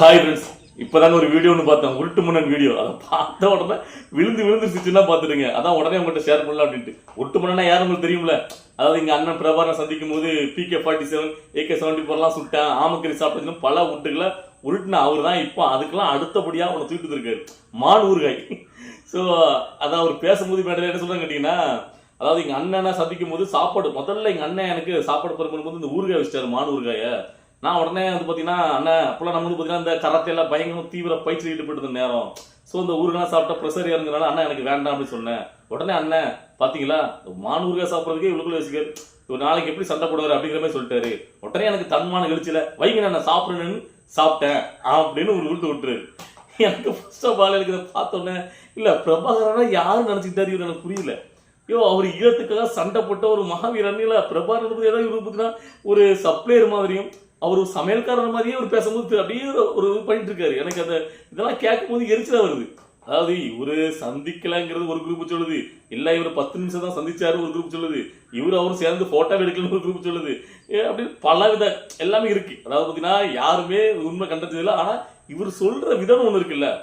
Hi friends இப்போதாங்க ஒரு video ஒன்று பார்த்தேன். உருட்டு முன்னன் வீடியோ அதை பார்த்த உடனே விழுந்து விழுந்து சிச்சுன்னா பார்த்துடுங்க. அதான் உடனே உங்கள்கிட்ட ஷேர் பண்ணலாம் அப்படின்ட்டு. உருட்டு முன்னா யாரும் உங்களுக்கு தெரியும்ல? அதாவது எங்கள் அண்ணன் பிரபாரம் சந்திக்கும் போது PK forty seven AK seventy ஃபோர்லாம் சுட்டேன். ஆமக்கறி சாப்பிட்டதுன்னு பல உருட்டுகளை உருட்டுன அவர் தான் இப்போ அதுக்கெல்லாம் அடுத்தபடியாக அவனை தூக்கிட்டு இருக்காரு மான் ஊறுகாய். ஸோ அதான் அவர் பேசும்போது மேடையில் என்ன சொல்கிறாங்க கேட்டிங்கன்னா அதாவது எங்கள் அண்ணனை சந்திக்கும் போது சாப்பாடு முதல்ல எங்கள் அண்ணன் எனக்கு சாப்பாடு பருப்பும் இந்த ஊறுகாய் வச்சிட்டாரு மான் ஊறுகாயை. நான் உடனே வந்து பார்த்தீங்கன்னா அண்ணன் அப்போல்லாம் நம்ம வந்து பார்த்தீங்கன்னா இந்த கரத்தையெல்லாம் பயங்கரம் தீவிர பயிற்சி ஈடுபட்டு நேரம். ஸோ இந்த ஊறுகாய் சாப்பிட்டா ப்ரெஷர் இறங்குறனால அண்ணன் எனக்கு வேண்டாம் அப்படின்னு சொன்னேன். உடனே அண்ணன் பார்த்தீங்களா மான் சாப்பிட்றதுக்கே இவ்வளோக்குள்ள வச்சுக்க ஒரு நாளைக்கு எப்படி சண்டை போடுவார் அப்படிங்கிற மாதிரி சொல்லிட்டாரு. உடனே எனக்கு தன்மான எழுச்சியில் வைங்க நான் சாப்பிடணும்னு சாப்பிட்டேன் அப்படின்னு ஒரு விட்டு விட்டுரு எனக்கு ஃபர்ஸ்ட் ஆஃப் ஆல் எனக்கு இதை பார்த்தோன்னே இல்லை பிரபாகரனா யாரும் நினச்சிக்கிட்டாரு இவர் எனக்கு புரியல. ஐயோ அவர் ஈழத்துக்காக சண்டை போட்ட ஒரு மகாவீரன் இல்லை பிரபாகரன் பத்தி ஏதாவது இவர் பார்த்தீங்கன்னா ஒரு சப்ளையர் மாதிரியும் அவர் ஒரு சமையல்காரர் மாதிரியே அவர் பேசும்போது அப்படியே ஒரு- இது பண்ணிட்டு இருக்காரு எனக்கு அந்த இதெல்லாம் கேட்கும்போது எரிச்சலா வருது. அதாவது இவரு சந்திக்கலங்கிறது ஒரு குரூப் சொல்லுது. இல்லை இவர் பத்து நிமிஷம் தான் சந்திச்சாரு ஒரு குரூப் சொல்லுது. இவர் அவரும் சேர்ந்து போட்டோ எடுக்கலன்னு ஒரு குரூப் சொல்லுது. ஏ, அப்படி பல வித எல்லாமே இருக்கு. அதாவது பார்த்தீங்கன்னா யாருமே உண்மை கண்டது இல்லை இவர் சொல்ற விதம் ஒன்று இருக்குல்ல.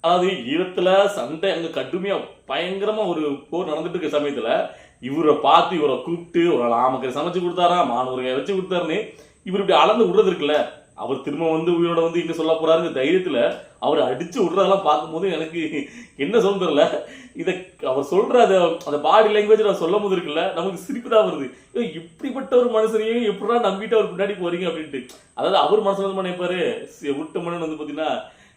அதாவது ஈழத்துல சண்டை அங்கே கடுமையாக பயங்கரமா ஒரு போர் நடந்துட்டு இருக்க சமயத்துல இவரை பார்த்து இவரை கூப்பிட்டு ஒரு ஆமக்கரை சமைச்சு கொடுத்தாரா மாணவர்களை வச்சு கொடுத்தாருன்னு இவர் இப்படி அளந்து விடுறது இருக்குல்ல அவர் திரும்ப வந்து உயிரோட வந்து இங்க சொல்ல போறாருங்க தைரியத்துல அவர் அடிச்சு விடுறதெல்லாம் பார்க்கும்போது எனக்கு என்ன சொல்ல தெரியல இதை அவர் சொல்ற அந்த அந்த பாடி லாங்குவேஜ் நான் சொல்லும் போது இருக்குல்ல நமக்கு சிரிப்பு தான் வருது. இப்படிப்பட்ட ஒரு மனுஷனையும் எப்படிலாம் நம்பிட்டு அவர் பின்னாடி போறீங்க அப்படின்ட்டு. அதாவது அவர் மனசுல வந்து நினைப்பாரு சி- விட்ட மன்னன் வந்து பாத்தீங்கன்னா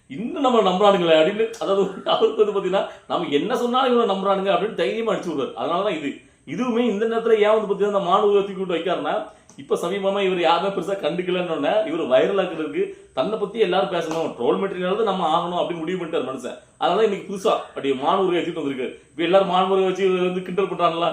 இன்னும் நம்ம நம்புறானுங்களே அப்படின்னு. அதாவது அவருக்கு வந்து பாத்தீங்கன்னா நம்ம என்ன சொன்னாலும் இவங்க நம்புறானுங்க அப்படின்னு தைரியமா அடிச்சு விடுறாரு அதனாலதான் இது. இதுவுமே இந்த நேரத்துல ஏன் வந்து பாத்தீங்கன்னா இந்த மாணவ தூக்கி விட்டு வைக்காருன்னா இப்ப சமீபமா இவர் யாருமே பெருசா கண்டுக்கலன்னு இவர் வைரல் ஆக்குறதுக்கு தன்னை பத்தி எல்லாரும் பேசணும். ட்ரோல் மெட்டீரியல் நம்ம ஆகணும் அப்படின்னு முடிவு பண்ணிட்டார் மனுஷன். அதனால இன்னைக்கு புதுசா அப்படி மாணவர்கள் வச்சுட்டு வந்திருக்காரு இப்போ எல்லாரும் மாணவர்கள் வச்சு வந்து கிண்டல் பண்ணுறாங்களா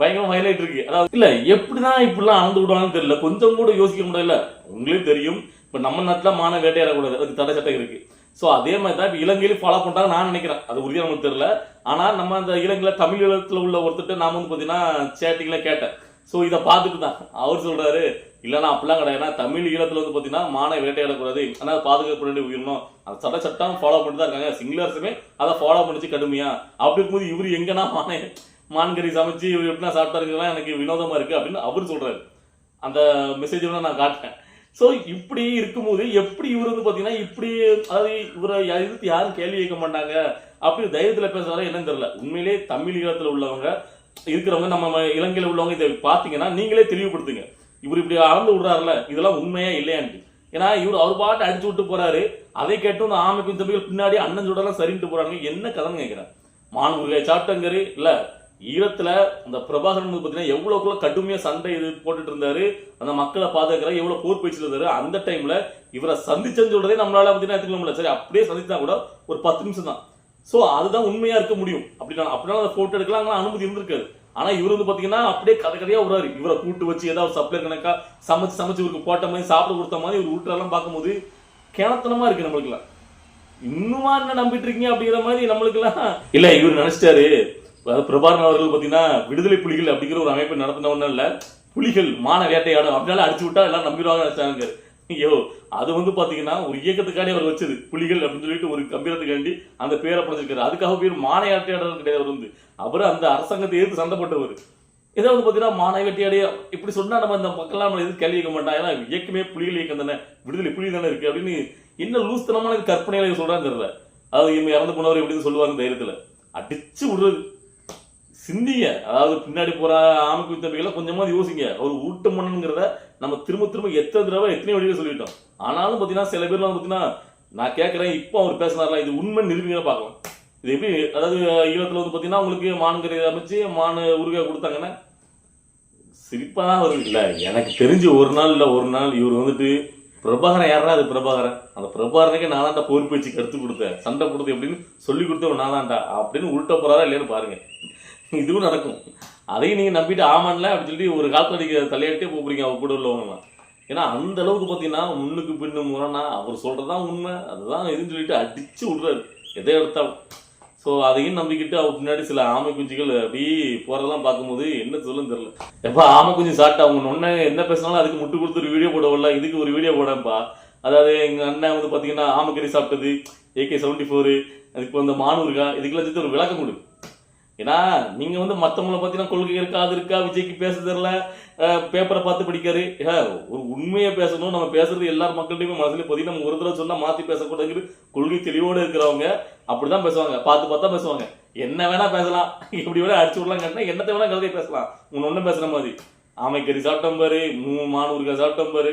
பயங்கரமா ஹைலைட் இருக்கு. அதாவது இல்ல எப்படிதான் இப்படிலாம் அளந்து விடுவாங்கன்னு தெரியல. கொஞ்சம் கூட யோசிக்க முடியல. உங்களே தெரியும். இப்ப நம்ம நாட்டுல மான வேட்டையாடக்கூடாது. அதுக்கு தடை சட்டம் இருக்கு. சோ அதே மாதிரி தான் இப்போ இலங்கையில ஃபாலோ பண்றாங்க நான் நினைக்கிறேன். அது உறுதியாக நமக்கு தெரியல. ஆனா நம்ம அந்த இலங்கையில் தமிழ் ஈழத்துல உள்ள ஒருத்தர் நாம வந்து பாத்தீங்கன்னா சேட்டிங்ல கேட்டேன். ஸோ இதை பார்த்துட்டு தான் அவர் சொல்கிறாரு இல்லைனா அப்படிலாம் கிடையாது. ஏன்னா தமிழ் ஈழத்தில் வந்து பார்த்தீங்கன்னா மான வேட்டையாடக்கூடாது. ஆனால் பாதுகாப்பு வேண்டிய உயிரினம் அந்த சட்ட சட்டம் ஃபாலோ பண்ணிட்டு தான் இருக்காங்க. சிங்களர்ஸுமே அதை ஃபாலோ பண்ணிச்சு கடுமையா. அப்படி இருக்கும்போது இவர் எங்கன்னா மானை மான்கறி சமைச்சு இவர் எப்படின்னா சாப்பிட்டாருங்கலாம் எனக்கு வினோதமாக இருக்குது அப்படின்னு அவர் சொல்கிறாரு அந்த மெசேஜ் நான் காட்டுறேன். ஸோ இப்படி இருக்கும்போது எப்படி இவர் வந்து பார்த்தீங்கன்னா இப்படி அதாவது இவரை எதிர்த்து யாரும் கேள்வி கேட்க மாட்டாங்க. அப்படி தைரியத்தில் பேசுகிறாரு என்னன்னு தெரியல. உண்மையிலே தமிழ் ஈழத்தில் உள்ளவங்க இருக்கிறவங்க நம்ம இலங்கையில் இலங்கையில உள்ளவங்க இதை பார்த்தீங்கன்னா நீங்களே தெளிவுபடுத்துங்க. இவர் இப்படி அளந்து விடுறாருல இதெல்லாம் உண்மையா இல்லையான்ட்டு. ஏன்னா இவர் அவர் பாட்டு அடிச்சு விட்டு போறாரு அதை கேட்டு இந்த ஆமை தம்பிகள் பின்னாடி அண்ணன் சுடலாம் சரின்ட்டு போறாங்க என்ன கதைன்னு கேட்கிறேன் மாணவர்களை சாப்பிட்டங்கரு இல்ல ஈழத்துல அந்த பிரபாகரன் பார்த்தீங்கன்னா பாத்தீங்கன்னா எவ்வளவுக்குள்ள கடுமையா சண்டை இது போட்டுட்டு இருந்தாரு அந்த மக்களை பாதுகாக்கிற எவ்வளவு போர் பயிற்சியில் இருந்தாரு அந்த டைம்ல இவரை சந்திச்சேன்னு சொல்றதே நம்மளால பாத்தீங்கன்னா எடுத்துக்க சரி அப்படியே சந்திச்சா கூட ஒரு பத்து நிமிஷம் தான் சோ அதுதான் உண்மையா இருக்க முடியும். அப்படின்னா அப்படின்னா அந்த போட்டோ எடுக்கலாம் அனுமதி இருந்திருக்காது. ஆனா இவர் வந்து பாத்தீங்கன்னா அப்படியே கதை கதையா விடுறாரு இவரை கூட்டு வச்சு ஏதாவது சப்ளை கணக்கா சமைச்சு சமைச்சு இவருக்கு போட்ட மாதிரி சாப்பிட கொடுத்த மாதிரி இவர் ஊட்டரெல்லாம் பார்க்கும்போது கிணத்தனமா இருக்கு நம்மளுக்குலாம் இன்னுமா என்ன நம்பிட்டு இருக்கீங்க அப்படிங்கிற மாதிரி நம்மளுக்கெல்லாம் இல்ல இவர் நினைச்சிட்டாரு. அதாவது அவர்கள் பாத்தீங்கன்னா விடுதலை புலிகள் அப்படிங்கிற ஒரு அமைப்பை நடத்தினவன இல்ல. புலிகள் மான வேட்டையாடும் அப்படின்னால அடிச்சு விட்டா எல்லாம் நம்பிடுவாங்க நினைச்சாங்க. ஐயோ அது வந்து பாத்தீங்கன்னா ஒரு இயக்கத்துக்காண்டி அவர் வச்சது. புலிகள் அப்படின்னு சொல்லிட்டு ஒரு கம்பீரத்துக்காண்டி அந்த பேரை படைச்சிருக்காரு அதுக்காக பேர் மான கிடையாது அவர் வந்து. அவர் அந்த அரசாங்கத்தை எதிர்த்து சண்டைப்பட்டவர். ஏதாவது பார்த்தீங்கன்னா பாத்தீங்கன்னா மானை வெட்டியாடி இப்படி சொன்னா நம்ம இந்த மக்கள்லாம் நம்ம எதுவும் கேள்வி மாட்டான் மாட்டாங்க. ஏன்னா இயக்கமே புலிகள் இயக்கம் தானே. விடுதலை புலி தானே இருக்கு அப்படின்னு என்ன லூஸ்தனமான கற்பனைகளை சொல்றான்னு தெரியல. அதாவது இவங்க இறந்து போனவர் எப்படின்னு சொல்லுவாங்க தைரியத்துல. அடிச்சு விடுறது. சிந்திங்க. அதாவது பின்னாடி போற ஆமைக்கு தம்பிகளை கொஞ்சமாவது யோசிங்க. அவர் ஊட்ட மண்ணுங்கிறத நம்ம திரும்ப திரும்ப எத்தனை தடவை எத்தனை வழியில சொல்லிட்டோம். ஆனாலும் பாத்தீங்கன்னா சில பேர்லாம் பார்த்தீங்கன்னா நான் கேட்குறேன் இப்போ அவர் பேசினார்ல இது உண்மை நிரூபிங்க பார்க்கலாம். இது எப்படி அதாவது ஈழத்தில் வந்து பாத்தீங்கன்னா உங்களுக்கு மான்கறி அமைச்சு மான் உருகா கொடுத்தாங்கன்னா சிரிப்பா தான் வருது. இல்ல எனக்கு தெரிஞ்சு ஒரு நாள் இல்லை ஒரு நாள் இவர் வந்துட்டு பிரபாகரன் யாரா அது பிரபாகரன். அந்த பிரபாகரனுக்கு நான் தான்டா பொறுப்பு வச்சு கருத்து கொடுத்தேன். சண்டை கொடுத்து எப்படின்னு சொல்லி கொடுத்தவன் நான் தான்டா. அப்படின்னு உருட்ட போறாரா இல்லையான்னு பாருங்க. இதுவும் நடக்கும். அதையும் நீங்கள் நம்பிட்டு ஆமான்ல அப்படின்னு சொல்லி ஒரு காலத்தடிக்க தலையாட்டே போகிறீங்க அவர் கூட உள்ளவங்கலாம். ஏன்னா அந்த அளவுக்கு பார்த்தீங்கன்னா முன்னுக்கு பின்னு முரணா அவர் சொல்கிறது தான் உண்மை அதுதான் இதுன்னு சொல்லிட்டு அடித்து விடுறாரு. எதை எடுத்தாலும். ஸோ அதையும் நம்பிக்கிட்டு அவர் பின்னாடி சில ஆமை குஞ்சுகள் அப்படி போகிறதெல்லாம் பார்க்கும்போது என்ன சொல்லுன்னு தெரில எப்போ ஆமை குஞ்சு சாப்பிட்டு அவங்க ஒன்று என்ன பேசினாலும் அதுக்கு முட்டு கொடுத்து ஒரு வீடியோ போடவில்ல இதுக்கு ஒரு வீடியோ போடப்பா அதாவது எங்கள் அண்ணன் வந்து பார்த்தீங்கன்னா ஆமக்கறி சாப்பிட்டது ஏகே செவன்ட்டி ஃபோரு அதுக்கு வந்து மானூர்கா இதுக்கெல்லாம் சேர்த்து ஒரு விளக்கம் கொடு. ஏன்னா நீங்கள் வந்து மற்றவங்கள பார்த்தீங்கன்னா கொள்கை இருக்கா அது இருக்கா விஜய்க்கு பேச தெரில பேப்பரை பார்த்து படிக்காரு. ஒரு உண்மையை பேசணும் நம்ம பேசுறது எல்லார் மக்கள்கிட்டையுமே மனசுல பதிவு நம்ம ஒரு தடவை சொன்னால் மாற்றி பேசக்கூடாது கொள்கை தெளிவோடு இருக்கிறவங்க அப்படிதான் பேசுவாங்க. பார்த்து பார்த்தா பேசுவாங்க. என்ன வேணால் பேசலாம். இப்படி வேணால் அடிச்சு விடலாம் கேட்டா என்னத்தை வேணால் கலக்கை பேசலாம். உன் ஒன்றும் பேசுகிற மாதிரி. ஆமைக்கறி சாப்பிட்டோம் பாரு மூணு மாணவர்கள் சாப்பிட்டோம் பாரு.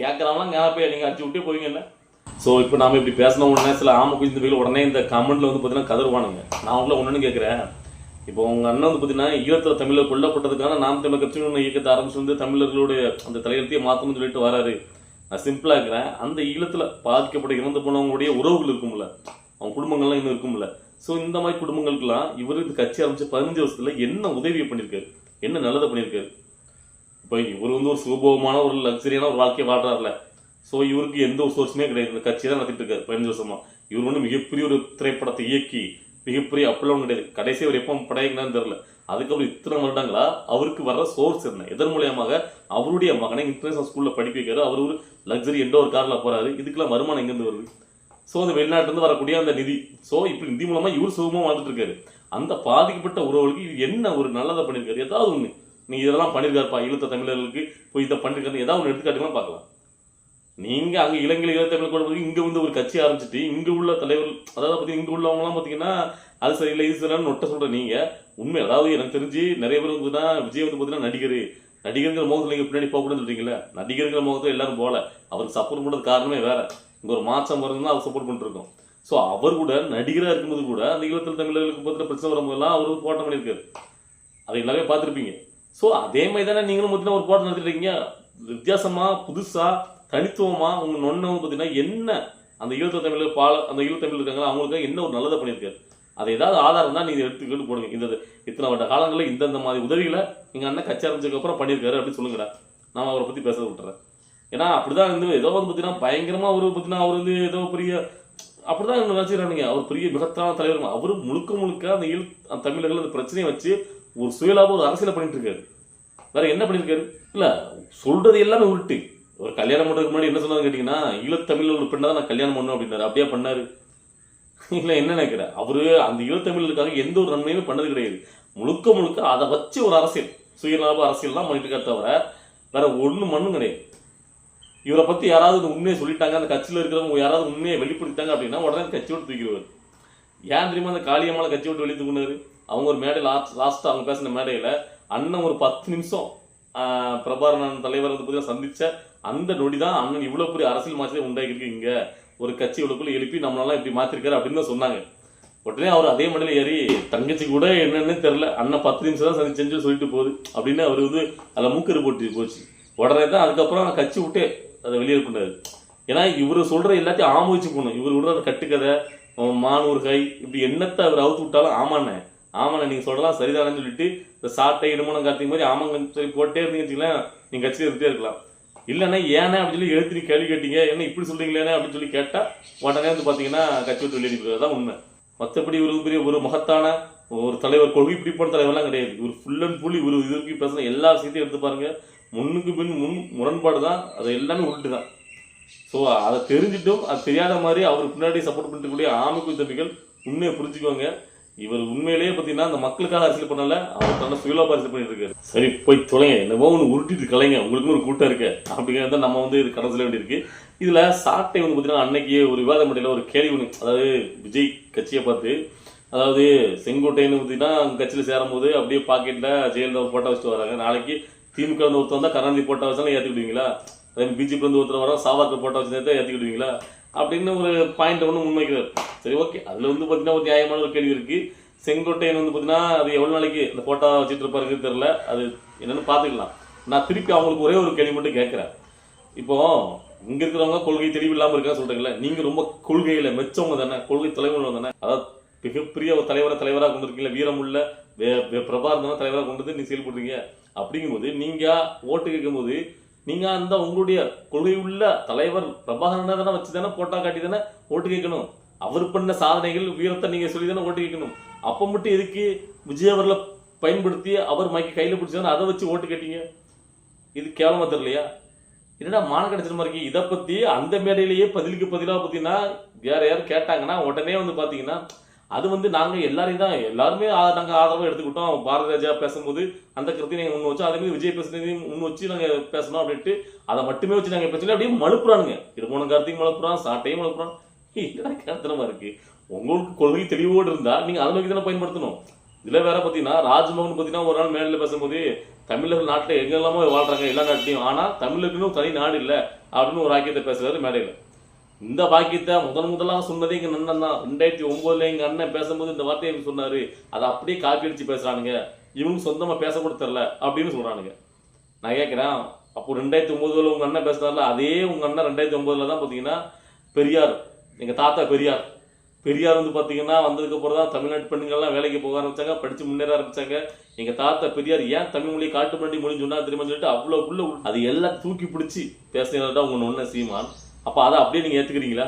கேட்கறாங்களாம் கேப்பையா நீங்கள் அடிச்சு விட்டே போவீங்க என்ன? ஸோ இப்போ நாம இப்படி பேசின உடனே சில ஆமை குஞ்சு உடனே இந்த கமெண்ட்ல வந்து பார்த்தீங்கன்னா கதறுவானுங்க. நான் உங்களை ஒன்றுன்னு கேட்குறேன் இப்போ உங்க அண்ணன் வந்து பார்த்தீங்கன்னா ஈழத்தில் தமிழர் கொல்லப்பட்டதுக்கான நாம் தமிழர் கட்சி ஒன்று இயக்கத்தை ஆரம்பிச்சு வந்து தமிழர்களுடைய அந்த தலையெழுத்தையே மாற்றணும்னு சொல்லிட்டு வராரு. நான் சிம்பிளா இருக்கிறேன் அந்த ஈழத்துல பாதிக்கப்பட்ட இறந்து போனவங்களுடைய உறவுகள் இருக்கும்ல. அவங்க குடும்பங்கள்லாம் இன்னும் இருக்கும்ல. ஸோ இந்த மாதிரி குடும்பங்களுக்கெல்லாம் இவர் இந்த கட்சி ஆரம்பிச்சு பதினஞ்சு வருஷத்துல என்ன உதவியை பண்ணியிருக்காரு? என்ன நல்லதை பண்ணியிருக்காரு? இப்போ இவர் வந்து ஒரு சுகபோகமான ஒரு லக்ஸரியான ஒரு வாழ்க்கையை வாழ்றாருல. ஸோ இவருக்கு எந்த ஒரு சோர்ஸுமே கிடையாது. இந்த கட்சி தான் நடத்திட்டு இருக்காரு பதினஞ்சு வருஷமா. இவர் வந்து மிகப்பெரிய ஒரு திரைப்படத்தை இயக்கி மிகப்பெரிய அப்பெல்லாம் கிடையாது. கடைசி அவர் எப்போ படையினான்னு தெரியல. அதுக்கப்புறம் இத்தனை வருடங்களா அவருக்கு வர்ற சோர்ஸ் என்ன? இதன் மூலியமாக அவருடைய மகனை இன்டர்நேஷனல் ஸ்கூலில் படிக்க வைக்கிறாரு? அவர் ஒரு லக்ஸரி எண்டோ ஒரு காரில் போகிறாரு இதுக்கெல்லாம் வருமானம் எங்கேருந்து வருது? ஸோ அந்த வெளிநாட்டிலிருந்து வரக்கூடிய அந்த நிதி. ஸோ இப்படி நிதி மூலமாக இவர் சுகமாக வாழ்ந்துட்டு இருக்காரு. அந்த பாதிக்கப்பட்ட உறவுகளுக்கு இது என்ன ஒரு நல்லதை பண்ணியிருக்காரு ஏதாவது ஒன்று நீங்கள் இதெல்லாம் பண்ணியிருக்காருப்பா இழுத்த தமிழர்களுக்கு போய் இதை பண்ணிருக்காரு ஏதாவது ஒன்று எடுத்துக்காட்டுலாம் பார்க்கலாம். நீங்க அங்க இலங்கை ஈழத்தமிழ் கூட இங்க வந்து ஒரு கட்சி ஆரம்பிச்சிட்டு இங்க உள்ள தலைவர் அதாவது பாத்தீங்கன்னா இங்க உள்ளவங்க எல்லாம் பாத்தீங்கன்னா அது சரியில்லை இது சரியில்லைன்னு நொட்ட சொல்ற நீங்க. உண்மை அதாவது எனக்கு தெரிஞ்சு நிறைய பேர் வந்து தான் விஜய் வந்து பாத்தீங்கன்னா நடிகர். நடிகருங்கிற முகத்தில் நீங்க பின்னாடி போக சொல்றீங்களா நடிகருங்கிற முகத்தில் எல்லாரும் போல அவருக்கு சப்போர்ட் பண்றது காரணமே வேற. இங்க ஒரு மாற்றம் வருதுன்னா அவர் சப்போர்ட் பண்ணிட்டு இருக்கோம் ஸோ அவர் கூட நடிகரா இருக்கும்போது கூட அந்த ஈழத்தில் தமிழர்களுக்கு பத்தின பிரச்சனை வரும்போதெல்லாம் அவர் ஒரு பண்ணியிருக்காரு. அதை எல்லாமே பார்த்துருப்பீங்க. ஸோ அதே மாதிரி தானே நீங்களும் பார்த்தீங்கன்னா ஒரு போட்டம் நடத்திட்டு இருக்கீங்க. வித்தியாசமா புதுசா தனித்துவமாக அவங்க நொன்னவங்க பார்த்தீங்கன்னா என்ன அந்த ஈழத்து தமிழ் பால அந்த ஈழத்து தமிழ் இருக்காங்களா அவங்களுக்கு என்ன ஒரு நல்லதை பண்ணியிருக்காரு? அது ஏதாவது ஆதாரம் தான் நீங்கள் எடுத்துக்கிட்டு போடுங்க. இந்த இத்தனை வருட காலங்களில் இந்தந்த மாதிரி உதவிகளை எங்கள் அண்ணன் கட்சி ஆரம்பிச்சதுக்கப்புறம் பண்ணியிருக்காரு அப்படின்னு சொல்லுங்கடா. நான் அவரை பற்றி பேச விட்டுறேன். ஏன்னா அப்படிதான் வந்து ஏதோ வந்து பார்த்தீங்கன்னா பயங்கரமாக அவர் பார்த்தீங்கன்னா அவர் வந்து ஏதோ பெரிய அப்படிதான் தான் நினச்சிக்கிறானுங்க அவர் பெரிய மிகத்தான தலைவர். அவர் முழுக்க முழுக்க அந்த ஈழ அந்த தமிழர்கள் அந்த பிரச்சனையை வச்சு ஒரு சுயலாப ஒரு அரசியலை பண்ணிட்டு இருக்காரு. வேற என்ன பண்ணியிருக்காரு? இல்லை சொல்றது எல்லாமே உருட்டு. ஒரு கல்யாணம் பண்ணுறதுக்கு முன்னாடி என்ன சொன்னாங்க கேட்டீங்கன்னா ஈழத்தமிழ் ஒரு பெண்ணை தான் நான் கல்யாணம் பண்ணணும் அப்படின்னாரு. அப்படியே பண்ணாரு? இல்லை என்ன நினைக்கிற அவரு அந்த ஈழத்தமிழுக்காக எந்த ஒரு நன்மையுமே பண்ணது கிடையாது. முழுக்க முழுக்க அதை வச்சு ஒரு அரசியல் சுயலாப அரசியல் தான் பண்ணிட்டு இருக்காரு தவிர வேற ஒண்ணு மண்ணும் கிடையாது. இவரை பத்தி யாராவது உண்மையை சொல்லிட்டாங்க அந்த கட்சியில இருக்கிறவங்க யாராவது உண்மையை வெளிப்படுத்திட்டாங்க அப்படின்னா உடனே கட்சி விட்டு தூக்கிடுவார். ஏன் தெரியுமா அந்த காளியம்மாளை கட்சி விட்டு வெளியே தூக்குனாரு? அவங்க ஒரு மேடை லாஸ்ட் லாஸ்ட் அவங்க பேசின மேடையில அண்ணன் ஒரு பத்து நிமிஷம் ஆஹ், தலைவர் வந்து பார்த்தீங்கன்னா சந்திச்ச அந்த நொடி தான் அண்ணன் இவ்வளோ பெரிய அரசியல் மாற்றத்தை உண்டாக்கிருக்கு இங்கே. ஒரு கட்சி இவ்வளோக்குள்ளே எழுப்பி நம்மளெல்லாம் இப்படி மாத்திருக்காரு அப்படின்னு தான் சொன்னாங்க. உடனே அவர் அதே மண்டல ஏறி தங்கச்சி கூட என்னன்னு தெரில அண்ணன் பத்து நிமிஷம் தான் சந்திச்சேன்னு சொல்லிட்டு போகுது. அப்படின்னு அவர் வந்து அதில் மூக்கரு போட்டு போச்சு. உடனே தான் அதுக்கப்புறம் கட்சி விட்டு அதை வெளியே பண்ணாரு ஏன்னா இவர் சொல்கிற எல்லாத்தையும் ஆமோதிச்சு போகணும் இவர் விடுற அந்த கட்டுக்கதை மானூர் கை இப்படி என்னத்தை அவர் அவுத்து விட்டாலும் ஆமாண்ணே. ஆமாண்ணே நீங்கள் சொல்லலாம் சரிதானு சொல்லிட்டு இந்த சாட்டை இடுமணம் கார்த்திக் மாதிரி ஆமாங்க சரி போட்டே இருந்தீங்கன்னு வச்சுக்கலாம் நீங்க கட்சியில் இருந்தே இருக்கலாம். இல்லைன்னா ஏன்னா அப்படின்னு சொல்லி எழுத்து நீ கேள்வி கேட்டீங்க. என்ன இப்படி சொல்கிறீங்களேனே அப்படின்னு சொல்லி கேட்டால் உடனே வந்து பார்த்தீங்கன்னா கட்சி விட்டு வெளியே அனுப்பிடுவாரு. அதான் உண்மை. மற்றபடி ஒரு பெரிய ஒரு மகத்தான ஒரு தலைவர் கொள்கை பிடிப்பான தலைவர்லாம் கிடையாது. இவர் ஃபுல் அண்ட் ஃபுல் இவர் இது வரைக்கும் பேசுகிற எல்லா விஷயத்தையும் எடுத்து பாருங்க. முன்னுக்கு பின் முன் முரண்பாடு தான். அது எல்லாமே உருட்டு தான் ஸோ அதை தெரிஞ்சிட்டும் அது தெரியாத மாதிரி அவருக்கு பின்னாடி சப்போர்ட் பண்ணிட்டு ஆமைக்கு தம்பிகள் உண்மையை புரிஞ்சுக்கோங்க இவர் உண்மையிலேயே பார்த்தீங்கன்னா அந்த மக்களுக்காக அரசியல் பண்ணல அவர் தன்னை சுயலாப அரசியல் பண்ணிட்டு இருக்காரு சரி போய் தொலைங்க. என்னவோ ஒன்று உருட்டிட்டு கலைங்க. உங்களுக்குன்னு ஒரு கூட்டம் இருக்கு. அப்படிங்கிறத நம்ம வந்து இது கடை சொல்ல வேண்டியிருக்கு. இதுல சாட்டை வந்து பார்த்தீங்கன்னா அன்னைக்கு ஒரு விவாத ஒரு கேள்வி ஒன்று அதாவது விஜய் கட்சியை பார்த்து அதாவது செங்கோட்டைன்னு பார்த்தீங்கன்னா அவங்க கட்சியில் சேரும்போது அப்படியே பாக்கெட்டில் ஜெயலலிதா போட்டோ வச்சுட்டு வராங்க. நாளைக்கு திமுக இருந்து ஒருத்தர் வந்தால் கருணாநிதி போட்டோ வச்சாலும் ஏற்றிக்கிடுவீங்களா அதே பிஜேபி வந்து ஒருத்தர் வர சாவாக்கர் போட்டோ வச்சு ஏற்றிக்கிடுவீங்களா அப்படின்னு ஒரு பாயிண்ட் ஒன்று முன்வைக்கிறார். சரி ஓகே அதில் வந்து பார்த்தீங்கன்னா ஒரு நியாயமான ஒரு கேள்வி இருக்கு. செங்கோட்டையன் வந்து பார்த்தீங்கன்னா அது எவ்வளோ நாளைக்கு அந்த போட்டோ வச்சுட்டு இருப்பாருன்னு தெரில அது என்னன்னு பார்த்துக்கலாம். நான் திருப்பி அவங்களுக்கு ஒரே ஒரு கேள்வி மட்டும் கேட்குறேன். இப்போ இங்கே இருக்கிறவங்க கொள்கை தெளிவில்லாம இருக்கா சொல்கிறீங்களே நீங்கள் ரொம்ப கொள்கையில் மெச்சவங்க தானே கொள்கை தலைவர்கள் தானே. அதாவது மிகப்பெரிய ஒரு தலைவரை தலைவராக கொண்டு வீரமுள்ள வே- வே- தலைவராக கொண்டு வந்து நீங்க செயல்படுறீங்க. அப்படிங்கும்போது நீங்க ஓட்டு கேட்கும்போது நீங்கள் அந்த உங்களுடைய கொள்கை உள்ள தலைவர் பிரபாகரனை தானே வச்சு தானே போட்டா காட்டி தானே ஓட்டு கேட்கணும். அவர் பண்ண சாதனைகள் வீரத்தை நீங்கள் சொல்லி தானே ஓட்டு கேட்கணும். அப்போ மட்டும் எதுக்கு விஜய் பயன்படுத்தி அவர் மைக்கு கையில் பிடிச்சானே அதை வச்சு ஓட்டு கேட்டீங்க? இது கேவலமாக தெரியலையா? என்னடா மான கிடைச்சிட மாதிரி இதை பற்றி அந்த மேடையிலேயே பதிலுக்கு பதிலாக பார்த்தீங்கன்னா வேற யாரும் கேட்டாங்கன்னா உடனே வந்து பார்த்தீங்கன்னா அது வந்து நாங்க எல்லாரையும் தான் எல்லாருமே நாங்கள் ஆதரவாக எடுத்துக்கிட்டோம். பாரதி ராஜா பேசும்போது அந்த கருத்தை நீங்க முன் வச்சோம் அதேமாதிரி விஜய் பேசுனதையும் முன் வச்சு நாங்கள் பேசணும் அப்படின்ட்டு அதை மட்டுமே வச்சு நாங்கள் பேசல அப்படியே மழுப்புறானுங்க. திருமணம் கருத்தையும் மழுப்புறான் சாட்டையும் மழுப்புறான். என்னடா கேத்திரமா இருக்கு? உங்களுக்கு கொள்கை தெளிவோடு இருந்தா நீங்க அதை நோக்கி தானே பயன்படுத்தணும். இதில் வேற பாத்தீங்கன்னா ராஜ்மோகன் பார்த்தீங்கன்னா ஒரு நாள் மேடையில் பேசும்போது தமிழர்கள் நாட்டில் எங்கெல்லாமோ வாழ்றாங்க எல்லா நாட்டிலையும். ஆனால் தமிழருக்குன்னு தனி நாடு இல்லை அப்படின்னு ஒரு ஆக்கியத்தை பேசுறாரு மேடையில். இந்த வாக்கியத்தை முதன் முதலாக சொன்னதே எங்க அண்ணன் தான். ரெண்டாயிரத்தி ஒன்பதுல எங்க அண்ணன் பேசும்போது இந்த வார்த்தையை எனக்கு சொன்னாரு. அதை அப்படியே காப்பி அடிச்சு பேசுறானுங்க. இவங்க சொந்தமா பேச கூட தெரில அப்படின்னு சொல்றானுங்க. நான் கேட்கிறேன் அப்போ ரெண்டாயிரத்தி ஒன்பதுல உங்க அண்ணன் பேசுனார்ல அதே உங்க அண்ணன் ரெண்டாயிரத்தி ஒன்பதுல தான் பாத்தீங்கன்னா பெரியார். எங்க தாத்தா பெரியார். பெரியார் வந்து பாத்தீங்கன்னா வந்ததுக்கு அப்புறம் தான் தமிழ்நாட்டு பெண்கள்லாம் வேலைக்கு போக ஆரம்பிச்சாங்க படிச்சு முன்னேற ஆரம்பிச்சாங்க. எங்க தாத்தா பெரியார் ஏன் தமிழ் மொழியை காட்டு பண்ணி மொழி சொன்னா தெரியுமா சொல்லிட்டு அவ்வளவு உள்ள அது எல்லாம் தூக்கி பிடிச்சி பேசுகிறதா உங்க ஒண்ணு சீமான். அப்ப அதை அப்படியே நீங்க ஏத்துக்கிறீங்களா?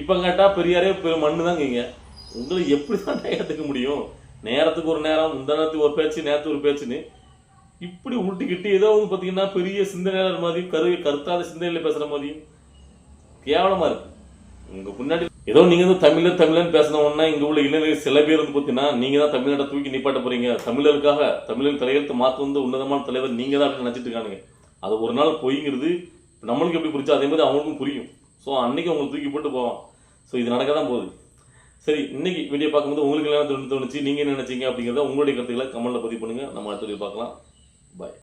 இப்ப கேட்டா பெரியாரே பெரிய மண்ணு தாங்க உங்களை எப்படி தான் ஏத்துக்க முடியும்? நேரத்துக்கு ஒரு நேரம் இந்த நேரத்துக்கு ஒரு பேச்சு நேரத்துக்கு ஒரு பேச்சுன்னு. இப்படி உருட்டிக்கிட்டு ஏதோ வந்து பாத்தீங்கன்னா பெரிய சிந்தனையாளர் மாதிரியும் கரு கருத்தாத சிந்தனையில பேசுற மாதிரியும் கேவலமா இருக்கு. உங்க முன்னாடி ஏதோ நீங்க வந்து தமிழர் தமிழன் பேசின உடனே இங்க உள்ள இளைஞர்கள் சில பேர் வந்து பாத்தீங்கன்னா நீங்க தான் தமிழ்நாட்டை தூக்கி நிப்பாட்ட போறீங்க. தமிழருக்காக தமிழர் தலையெழுத்து மாத்து வந்து உன்னதமான தலைவர் நீங்க தான் அப்படின்னு நினைச்சிட்டு இருக்கானுங்க. அது ஒரு நாள் பொய்ங்கிறது நம்மளுக்கு எப்படி புரிச்சோ அதே மாதிரி அவங்களுக்கும் புரியும். ஸோ அன்றைக்கி அவங்களை தூக்கி போட்டு போவான். ஸோ இது நடக்க தான் போகுது. சரி இன்னைக்கு வீடியோ பார்க்கும்போது உங்களுக்கு என்ன தோணுச்சு நீங்கள் என்ன நினச்சிங்க அப்படிங்கிறத உங்களுடைய கருத்துக்களை கமெண்ட்ல பதிவு பண்ணுங்க. நம்ம அடுத்த வீடியோ பார்க்கலாம். பாய்